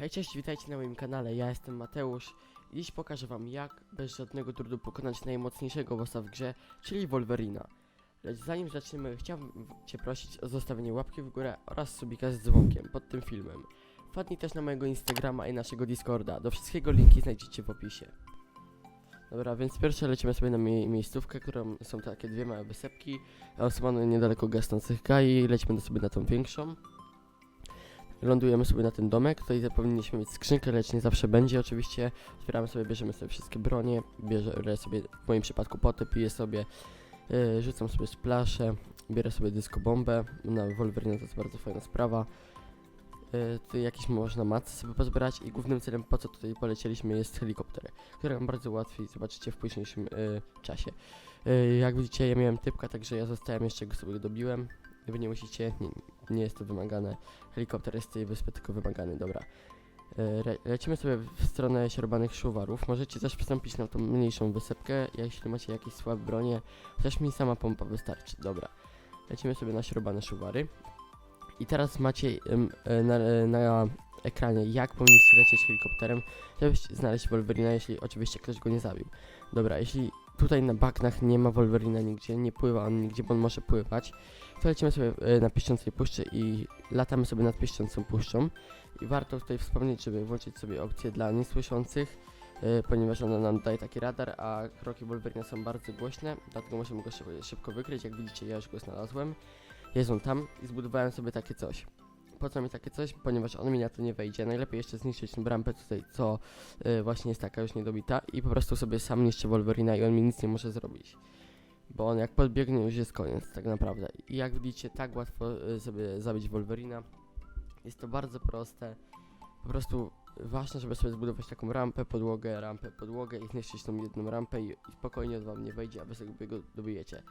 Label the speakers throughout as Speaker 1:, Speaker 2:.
Speaker 1: Hej, cześć, witajcie na moim kanale, ja jestem Mateusz i dziś pokażę wam jak bez żadnego trudu pokonać najmocniejszego bossa w grze, czyli Wolverina. Lecz zanim zaczniemy, chciałbym cię prosić o zostawienie łapki w górę oraz subika z dzwonkiem pod tym filmem. Wpadnij też na mojego Instagrama i naszego Discorda, do wszystkiego linki znajdziecie w opisie. Dobra, więc pierwsze lecimy sobie na mie miejscówkę, którą są takie dwie małe wysepki, a są one niedaleko gasnących gai, lecimy sobie na tą większą. Lądujemy sobie na ten domek, tutaj powinniśmy mieć skrzynkę, lecz nie zawsze będzie oczywiście. Otwieramy sobie, bierzemy sobie wszystkie bronie, bierę sobie, w moim przypadku potę, piję sobie, yy, rzucam sobie splaszę, bierę sobie dyskobombę, na Wolverine to jest bardzo fajna sprawa. Yy, tutaj jakieś można macy sobie pozbierać i głównym celem po co tutaj polecieliśmy jest helikopter, który nam bardzo ułatwi, zobaczycie w późniejszym yy, czasie. Yy, jak widzicie ja miałem typka, także ja zostałem jeszcze go sobie dobiłem. Wy nie musicie, nie, nie jest to wymagane. Helikopter jest z tej wyspy tylko wymagany, dobra. E, Le lecimy sobie w stronę siorbanych szuwarów. Możecie też przystąpić na tą mniejszą wysepkę, jeśli macie jakieś słabe bronie. Chociaż mi sama pompa wystarczy, dobra. Lecimy sobie na siorbane szuwary. I teraz macie e, na, e, na ekranie, jak powinniście lecieć helikopterem, żeby znaleźć Wolverina, jeśli oczywiście ktoś go nie zabił. Dobra, jeśli tutaj na bagnach nie ma Wolverina nigdzie, nie pływa on nigdzie, bo on może pływać, to lecimy sobie e, na Pieszczącej Puszczy i latamy sobie nad Pieszczącą Puszczą. I warto tutaj wspomnieć, żeby włączyć sobie opcję dla niesłyszących, e, ponieważ ona nam daje taki radar, a kroki Wolverina są bardzo głośne, dlatego musimy go szybko, szybko wykryć. Jak widzicie, ja już go znalazłem. Jest on tam i zbudowałem sobie takie coś. Po co mi takie coś? Ponieważ on mi na to nie wejdzie. Najlepiej jeszcze zniszczyć tę bramę tutaj, co e, właśnie jest taka już niedobita i po prostu sobie sam niszczę Wolverina i on mi nic nie może zrobić. Bo on jak podbiegnie już jest koniec tak naprawdę. I jak widzicie tak łatwo y, sobie zabić Wolverina. Jest to bardzo proste. Po prostu ważne, żeby sobie zbudować taką rampę, podłogę, rampę, podłogę i zniszczyć tą jedną rampę i, i spokojnie on wam nie wejdzie, a wy sobie go dobijecie.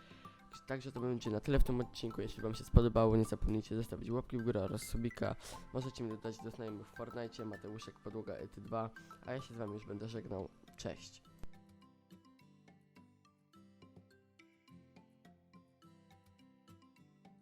Speaker 1: Także to będzie na tyle w tym odcinku. Jeśli wam się spodobało, nie zapomnijcie zostawić łapki w górę oraz subika. Możecie mnie dodać do znajomych w Fortnite, Mateuszek Podłoga ET2, a ja się z wami już będę żegnał. Cześć!